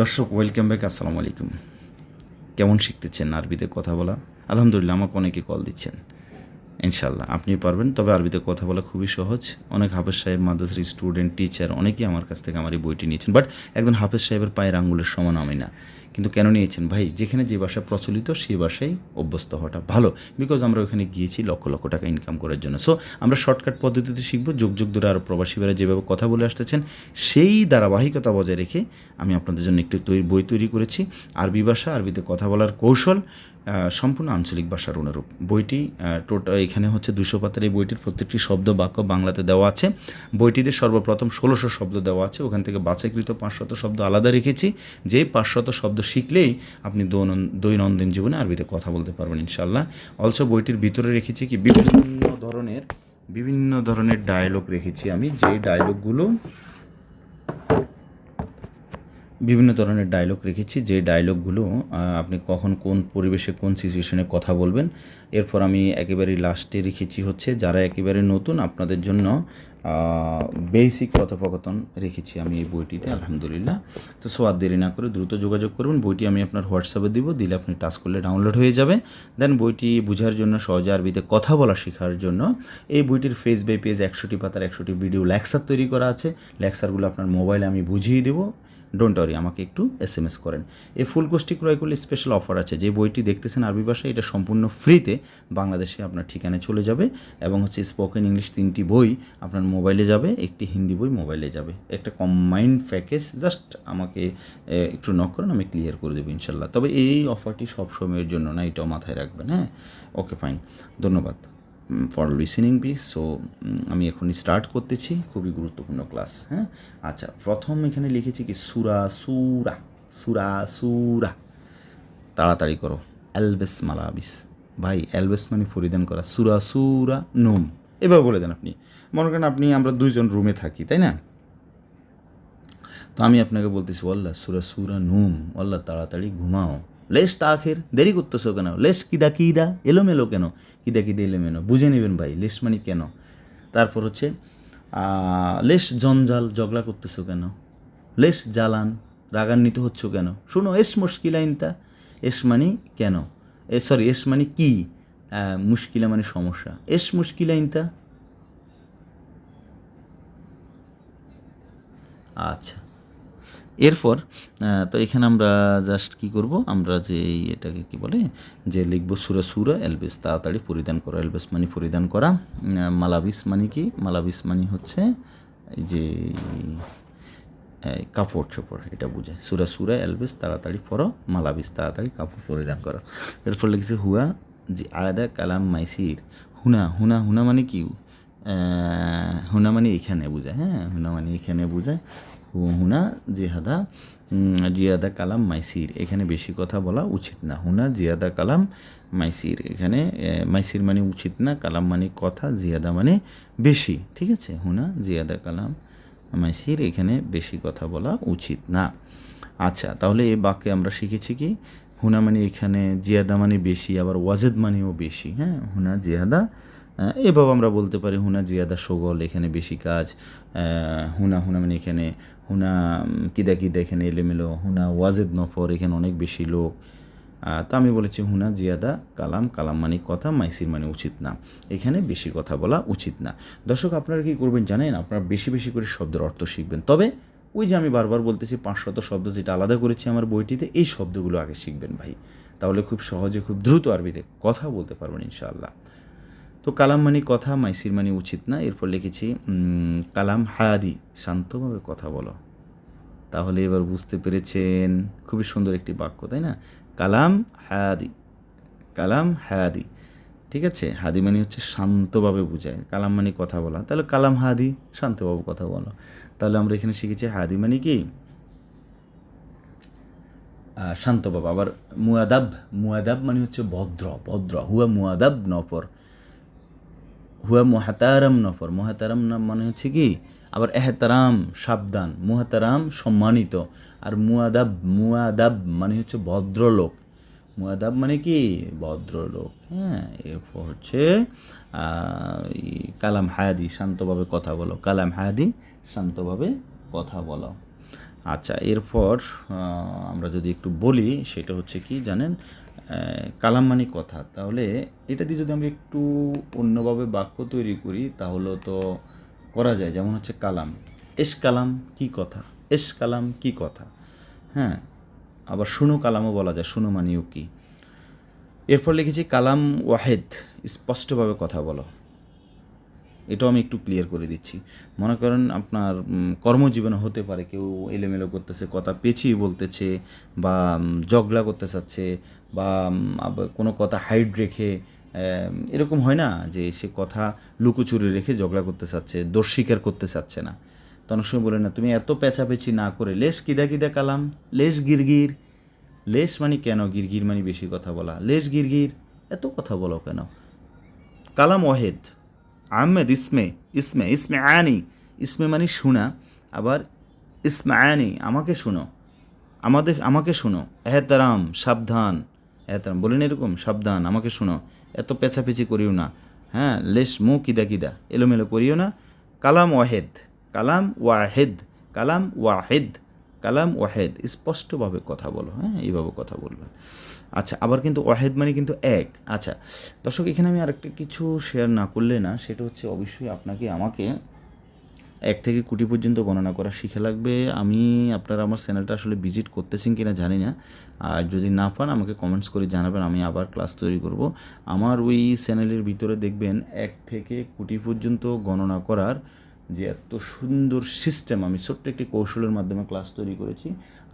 দর্শক welcome back আসসালামু আলাইকুম। কেমন শিখতেছেন আরবিতে কথা বলা? আলহামদুলিল্লাহ, আমাকে অনেকে কল দিচ্ছেন। ইনশাল্লাহ আপনি পারবেন। তবে আরবিতে কথা বলা খুবই সহজ। অনেক হাফেজ সাহেব, মাদ্রাসার স্টুডেন্ট, টিচার অনেকেই আমার কাছ থেকে আমার এই বইটি নিয়েছেন। বাট একজন হাফেজ সাহেবের পায়ের আঙ্গুলের সমান আমি না। কিন্তু কেন নিয়েছেন? ভাই, যেখানে যে ভাষা প্রচলিত সেই ভাষায় অভ্যস্ত হওয়াটা ভালো। বিকজ আমরা ওখানে গিয়েছি লক্ষ লক্ষ টাকা ইনকাম করার জন্য। সো আমরা শর্টকাট পদ্ধতিতে শিখব। যুগ যুগ ধরে আরও প্রবাসীরা যেভাবে কথা বলে আসতেছেন, সেই ধারাবাহিকতা বজায় রেখে আমি আপনাদের জন্য একটি বই তৈরি করেছি। আরবি ভাষা, আরবিতে কথা বলার কৌশল সম্পূর্ণ আঞ্চলিক ভাষার অনুরূপ। বইটি টোটাল এখানে হচ্ছে দুশো পাতার এই বইটির প্রত্যেকটি শব্দ বাক্য বাংলাতে দেওয়া আছে। বইটিতে সর্বপ্রথম ষোলোশো শব্দ দেওয়া আছে। ওখান থেকে বাছাইকৃত পাঁচশত শব্দ আলাদা রেখেছি। যে পাঁচশত শব্দ শিখলেই আপনি দৈনন- দৈনন্দিন জীবনে আরবিতে কথা বলতে পারবেন ইনশাল্লাহ অলসো বইটির ভিতরে রেখেছি কি? বিভিন্ন ধরনের বিভিন্ন ধরনের ডায়লগ রেখেছি আমি। যেই ডায়লগগুলো বিভিন্ন ধরনের ডায়লগ রেখেছি। যে ডায়লগগুলো আপনি কখন কোন পরিবেশে, কোন সিচুয়েশনে কথা বলবেন, এরপর আমি একেবারে লাস্টে রেখেছি হচ্ছে, যারা একেবারে নতুন, আপনাদের জন্য বেসিক কথোপকথন রেখেছি আমি এই বইটিতে, আলহামদুলিল্লাহ। তো সোয়াদ দেরি না করে দ্রুত যোগাযোগ করুন। বইটি আমি আপনার হোয়াটসঅ্যাপে দিব, দিলে আপনি টাচ করলে ডাউনলোড হয়ে যাবে। দেন বইটি বোঝার জন্য, সহজে আরবিতে কথা বলা শেখার জন্য, এই বইটির ফেস বাই পেজ একশোটি পাতার একশোটি ভিডিও লেকচার তৈরি করা আছে। লেকচারগুলো আপনার মোবাইলে আমি বুঝিয়ে দেবো। ডোন্ট ওয়ারি আমাকে একটু এস এম এস করেন। এই ফুল কোর্সটি ক্রয় করলে স্পেশাল অফার আছে। যে বইটি দেখতেছেন আরবি ভাষায়, এটা সম্পূর্ণ ফ্রিতে বাংলাদেশে আপনার ঠিকানায় চলে যাবে এবং হচ্ছে স্পোকেন ইংলিশ তিনটি বই আপনার মোবাইলে যাবে, একটি হিন্দি বই মোবাইলে যাবে। একটা কম্বাইন্ড প্যাকেজ জাস্ট আমাকে একটু নক করেন, আমি ক্লিয়ার করে দেবো ইনশাল্লাহ তবে এই অফারটি সব সময়ের জন্য না, এটাও মাথায় রাখবেন হ্যাঁ? ওকে ফাইন ধন্যবাদ। ফর লিসেনিং বি সো আমি এখন স্টার্ট করতেছি, খুবই গুরুত্বপূর্ণ ক্লাস হ্যাঁ? আচ্ছা প্রথম এখানে লিখেছি কি? সুরা সুরা সুরা সুরা। তাড়াতাড়ি করো। অ্যালবেস মালাবিস ভাই অ্যালবেস মানে পরিধান করা। সুরা সুরা নোম এভাবে বলে দেন আপনি। মনে করেন আপনি, আমরা দুইজন রুমে থাকি, তাই না? তো আমি আপনাকে বলতেছি ওল্লা সুরা সুরা নুম ওল্লা তাড়াতাড়ি ঘুমাও। লেশ তাখের দেরি করতেছো কেন? লেস কিদা কিদা? এলোমেলো কেন? কিদা কিদা এলোমেলো? বুঝে নেবেন ভাই লেস মানে কেন? তারপর হচ্ছে লেস জঞ্জাল ঝগড়া করতেছো কেন? লেস জ্বালান, রাগান্বিত হচ্ছ কেন? শুনো এস মুশকিল আইনতা এস মানে কেন? এ সরি এস মানে কি? মুশকিলা মানে সমস্যা। এস মুশকিল আইনতা আচ্ছা। এরপর তো এখানে আমরা জাস্ট কি করব? আমরা যে এটাকে কি বলে? যে লিখব সুরা সুরা এলবেস তাড়াতাড়ি পরিধান করা এলবেস মানি পরিধান করা। মালাবিস মানে কি? মালাবিস মানে হচ্ছে যে কাপড় চোপড়, এটা বুঝে সুরা সুরা এলবেস তাড়াতাড়ি পরো মালাবিস তাড়াতাড়ি কাপড় পরিধান করো। এরপর লিখেছে হুয়া, যে আয়দা কালাম মাইসির। হুনা হুনা হুনা মানে কি? হুনা মানে এখানে বোঝায় হ্যাঁ? হুনা মানে এখানে বোঝায়। হুনা জিহাদা জিয়াদা কালাম মাইসির। এখানে বেশি কথা বলা উচিত না। হুনা জিয়াদা কালাম মাইসির। এখানে মাইসির মানে উচিত না, কালাম মানে কথা জিয়াদা মানে বেশি। ঠিক আছে? হুনা জিয়াদা কালাম মাইসির, এখানে বেশি কথা বলা উচিত না। আচ্ছা তাহলে এই বাক্যে আমরা শিখেছি কি? হুনা মানে এখানে জিয়াদা মানে বেশি, আবার ওয়াজেদ মানেও বেশি। হ্যাঁ? হুনা জিয়াদা এভাবে আমরা বলতে পারি হুনা জিয়াদা সগল, এখানে বেশি কাজ। হুনা হুনা মানে এখানে হুনা কিদা কিদা এখানে এলেমেলো। হুনা ওয়াজেদ নফর, এখানে অনেক বেশি লোক। তো আমি বলেছি হুনা জিয়াদা কালাম কালাম মানে কথা, মাইসির মানে উচিত না। এখানে বেশি কথা বলা উচিত না। দর্শক, আপনারা কি করবেন জানেন? আপনারা বেশি বেশি করে শব্দের অর্থ শিখবেন। তবে ওই যে আমি বারবার বলতেছি পাঁচশত শব্দ যেটা আলাদা করেছি আমার বইটিতে, এই শব্দগুলো আগে শিখবেন ভাই। তাহলে খুব সহজে, খুব দ্রুত আরবিতে কথা বলতে পারবেন ইনশাআল্লাহ। তো কালাম মানে কথা, মাইসির মানে উচিত না। এরপর লিখেছি কালাম হায়াদি শান্তভাবে কথা বলো। তাহলে এবার বুঝতে পেরেছেন, খুবই সুন্দর একটি বাক্য, তাই না? কালাম হায়াদি কালাম হায়াদি ঠিক আছে? হাদি মানে হচ্ছে শান্তভাবে বোঝায়। কালাম মানে কথা বলা। তাহলে কালাম হাদি, শান্তভাবে কথা বলো। তাহলে আমরা এখানে শিখেছি হাদি মানে কি? শান্তভাবে। আবার মুয়াদাব মুয়াদাব মানে হচ্ছে ভদ্র ভদ্র। হুয়া মুয়াদাব নফর। হুয়া মোহাতারাম নফর। মোহাতারাম নাম মানে হচ্ছে কি? আবার এহতারাম, সাবধান। মুহাতারাম সম্মানিত। আর মুয়াদাব মুয়াদাব মানে হচ্ছে ভদ্রলোক। মুয়াদাব মানে কি? ভদ্রলোক। হ্যাঁ এরপর হচ্ছে কালাম হায়াদি শান্তভাবে কথা বলো। কালাম হায়াদি শান্তভাবে কথা বলো। আচ্ছা এরপর আমরা যদি একটু বলি, সেটা হচ্ছে কি জানেন? কালাম মানে কথা। তাহলে এটা দিয়ে যদি আমরা একটু অন্যভাবে বাক্য তৈরি করি, তাহলে তো করা যায়। যেমন হচ্ছে কালাম। এস কালাম কি কথা? এস কালাম কি কথা? হ্যাঁ আবার শুনো কালামও বলা যায়। শুনো মানেও কি? এরপর লিখেছি, কালাম ওয়াহেদ, স্পষ্টভাবে কথা বলো। এটাও আমি একটু ক্লিয়ার করে দিচ্ছি। মনে করেন আপনার কর্মজীবনে হতে পারে কেউ এলোমেলো করতেছে, কথা পেঁচিয়ে বলতেছে বা জগলা করতে চাচ্ছে বা কোনো কথা হাইড রেখে এরকম হয় না যে সে কথা লুকোচুরি রেখে ঝগড়া করতে চাচ্ছে, দোষ স্বীকার করতে চাচ্ছে না। তো অনেক সময় বলে না, তুমি এত পেঁচাপেচি না করে লেশ কিদা কিদা কালাম? লেশ গিরগির। লেশ মানে কেন গিরগির মানে বেশি কথা বলা? লেশ গিরগির? এত কথা বলো কেন? কালাম ওয়াহেদ আহমেদ ইসমে ইসমে ইসমে আনি। ইসমে মানে শোনা, আবার ইসমে আনি, আমাকে শোনো। আমাদের, আমাকে শোনো। এহতারাম, সাবধান। এহতারাম বলেন এরকম? সাবধান, আমাকে শোনো। এত পেঁচাপেচি করিও না। হ্যাঁ লেশ, মু, কিদা কিদা। এলোমেলো করিও না। কালাম ওয়াহেদ কালাম ওয়াহেদ কালাম ওয়াহেদ কালাম ওয়াহেদ। স্পষ্টভাবে কথা বলো হ্যাঁ এইভাবে কথা বলবে আচ্ছা আবার কিন্তু ওয়াহেদ মানে কিন্তু এক। আচ্ছা দর্শক, এখানে আমি আরেকটা কিছু শেয়ার না করলে না, সেটা হচ্ছে অবশ্যই আপনাকে আমাকে এক থেকে কোটি পর্যন্ত গণনা করা শিখে লাগবে। আমি, আপনারা আমার চ্যানেলটা আসলে ভিজিট করতেছেন কিনা জানি না। আর যদি না পান, আমাকে কমেন্টস করে জানাবেন, আমি আবার ক্লাস তৈরি করব। আমার ওই চ্যানেলের ভিতরে দেখবেন, এক থেকে কোটি পর্যন্ত গণনা করার যে এত সুন্দর সিস্টেম আমি ছোট্ট একটি কৌশলের মাধ্যমে ক্লাস তৈরি করেছি,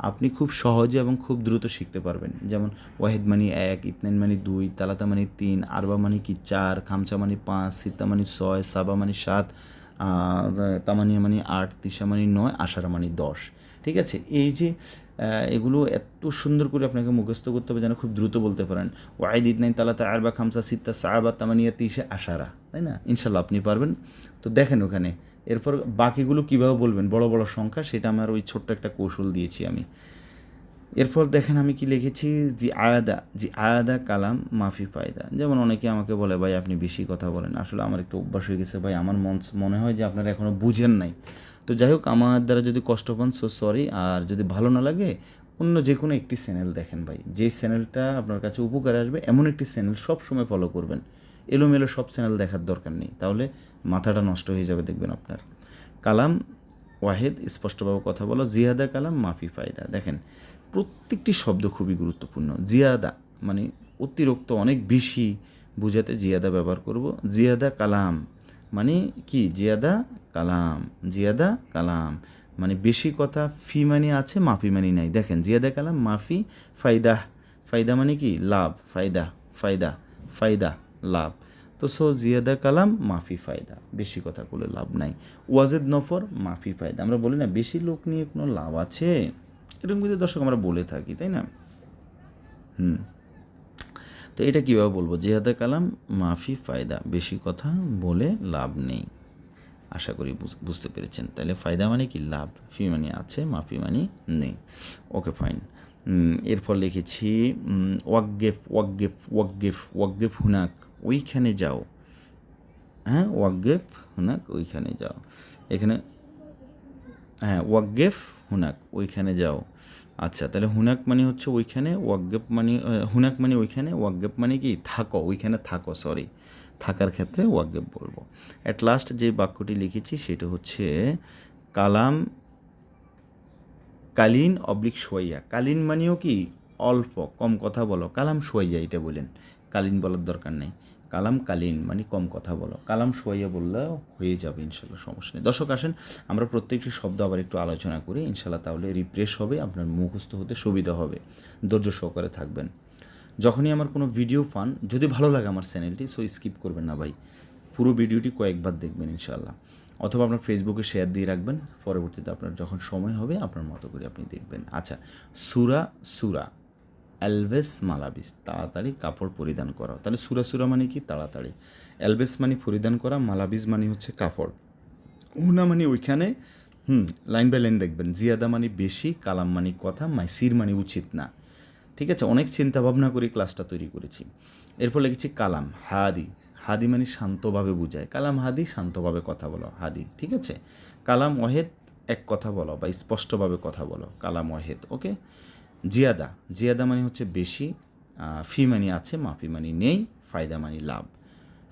আপনি খুব সহজে এবং খুব দ্রুত শিখতে পারবেন। যেমন ওয়াহেদ মানি এক, ইতনাইন মানি দুই, তালাতা মানি তিন, আরবা মানি কি চার, খামচা মানি পাঁচ সিতা মানি ছয়, সাবা মানি সাত তামানিয়া মানি আট তিসা মানি নয় আষারা মানি দশ। ঠিক আছে? এই যে এগুলো এত সুন্দর করে আপনাকে মুখস্থ করতে হবে যেন খুব দ্রুত বলতে পারেন। ওয়াইদ ইদনাইন তালাতা আরবা খামসা সিত্তা সাবা তামানিয়া তিসে আশারা, তাই না? ইনশাল্লাহ আপনি পারবেন। তো দেখেন ওখানে, এরপর বাকিগুলো কীভাবে বলবেন? বড় বড় সংখ্যা, সেটা আমার ওই ছোট্ট একটা কৌশল দিয়েছি আমি। এরপর দেখেন আমি কি লিখেছি? জি আয়াদা জি আয়াদা কালাম মাফি ফায়দা। যেমন অনেকে আমাকে বলে, ভাই, আপনি বেশি কথা বলেন। আসলে আমার একটু অভ্যাস হয়ে গেছে, ভাই। আমার মন, মনে হয় যে আপনারা এখনও বুঝেন নাই। তো যাই হোক, আমার দ্বারা যদি কষ্ট পান সো সরি আর যদি ভালো না লাগে, অন্য যে কোনো একটি চ্যানেল দেখেন ভাই। যে চ্যানেলটা আপনার কাছে উপকারে আসবে, এমন একটি চ্যানেল সব সময় ফলো করবেন। এলোমেলো সব চ্যানেল দেখার দরকার নেই। তাহলে মাথাটা নষ্ট হয়ে যাবে দেখবেন আপনার। কালাম ওয়াহেদ, স্পষ্টভাবে কথা বলো। জিয়াদা কালাম, মাফি ফায়দা। দেখেন, প্রত্যেকটি শব্দ খুবই গুরুত্বপূর্ণ। জিয়াদা মানে অতিরিক্ত অনেক বেশি বুঝাতে জিয়াদা ব্যবহার করব। জিয়াদা কালাম। মানে কি? জিয়াদা কালাম। জিয়াদা কালাম। মানে বেশি কথা ফি মানে আছে, মাফি মানে নাই। দেখেন, জিয়াদা কালাম, মাফি, ফায়দা। ফায়দা মানে কি? লাভ, ফায়দা ফায়দা ফায়দা, লাভ। তো সো, জিয়াদা কালাম, মাফি, ফায়দা। বেশি কথা বলে লাভ নাই। ওয়াজেদ নফর, মাফি, ফায়দা। আমরা বলি না, বেশি লোক নিয়ে কোনো লাভ আছে? এরকম কিন্তু দর্শক আমরা বলে থাকি, তাই না? হুম। তো এটা কীভাবে বলব? জিয়াদা কালাম, মাফি, ফায়দা। বেশি কথা বলে লাভ নেই। আশা করি বুঝ- বুঝতে পেরেছেন। তাহলে ফায়দা মানে কি? লাভ। ফি মানে আছে, মাফি মানে নেই। Okay, fine. এরপর লিখেছি ওয়াকগেফ ওয়াকগেফ ওয়াকগেফ ওয়াকগেফ হুনাক, ওইখানে যাও। হ্যাঁ ওয়াকগেফ হুনাক, ওইখানে যাও। এখানে হ্যাঁ ওয়াকগেফ হুনাক, ওইখানে যাও। আচ্ছা তাহলে হুনাক মানে হচ্ছে ওইখানে ওয়াকগেপ মানে হুনাক মানে ওইখানে ওয়াকগেপ মানে কি? থাকো, ওইখানে থাকো সরি থাকার ক্ষেত্রে ওয়াকগেপ বলব। অ্যাট লাস্ট যে বাক্যটি লিখেছি সেটা হচ্ছে, কালাম কালীন অবলিক সোয়াইয়া কালীন মানেও কি? অল্প, কম কথা বলো। কালাম সোয়াইয়া এটা বলেন। কালীন বলার দরকার নেই। কালাম কালীন মানে কম কথা বলো। কালাম শোয়াইয়া বললেও হয়ে যাবে ইনশাল্লাহ, সমস্যা নেই। দর্শক আসেন, আমরা প্রত্যেকটি শব্দ আবার একটু আলোচনা করি। ইনশাল্লাহ তাহলে রিপ্রেস হবে, আপনার মুখস্থ হতে সুবিধা হবে। ধৈর্য সহকারে থাকবেন। যখনই আমার কোনো ভিডিও পান, যদি ভালো লাগে আমার চ্যানেলটি সো স্কিপ করবেন না ভাই। পুরো ভিডিওটি কয়েকবার দেখবেন ইনশাল্লাহ। অথবা আপনার ফেসবুকে শেয়ার দিয়ে রাখবেন, পরবর্তীতে আপনার যখন সময় হবে, আপনার মতো করে আপনি দেখবেন। আচ্ছা সুরা সুরা। অ্যালভেস মালাবিস, তাড়াতাড়ি কাপড় পরিধান করা তাহলে সুরা সুরা মানে কি? তাড়াতাড়ি। অ্যালভেস মানে পরিধান করা, মালাবিস মানে হচ্ছে কাপড়। উনা মানে ওইখানে, হুম, লাইন বাই লাইন দেখবেন। জিয়াদা মানে বেশি, কালাম মানে কথা, মাইসির মানে উচিত না। ঠিক আছে? অনেক চিন্তা ভাবনা করে ক্লাসটা তৈরি করেছি। এরপর লিখেছি কালাম, হাদি। হাদি মানে শান্তভাবে বোঝায়। কালাম, হাদি, শান্তভাবে কথা বলো, হাদি। ঠিক আছে? কালাম ওয়াহেদ এক কথা বলো বা স্পষ্টভাবে কথা বলো। কালাম ওয়াহেদ ওকে? জিয়াদা। জিয়াদা মানে হচ্ছে বেশি ফি মানি আছে, মাফি মানি নেই, ফায়দা মানি লাভ।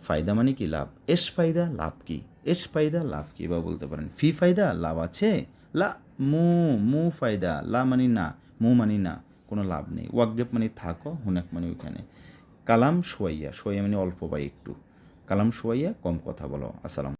ফায়দা মানে কি লাভ? এস ফায়দা, লাভ কি? এস ফায়দা, লাভ কি? বা বলতে পারেন। ফি ফায়দা, লাভ আছে? লা, মু মু ফায়দা, লা মানি না, মু মানি না, কোনো লাভ নেই। ওয়াকগেপ মানে থাকো, হুনাক মানে ওইখানে। কালাম সোয়াইয়া সোয়াইয়া মানে অল্প বা একটু। কালাম সোয়াইয়া, কম কথা বলো। আসসালাম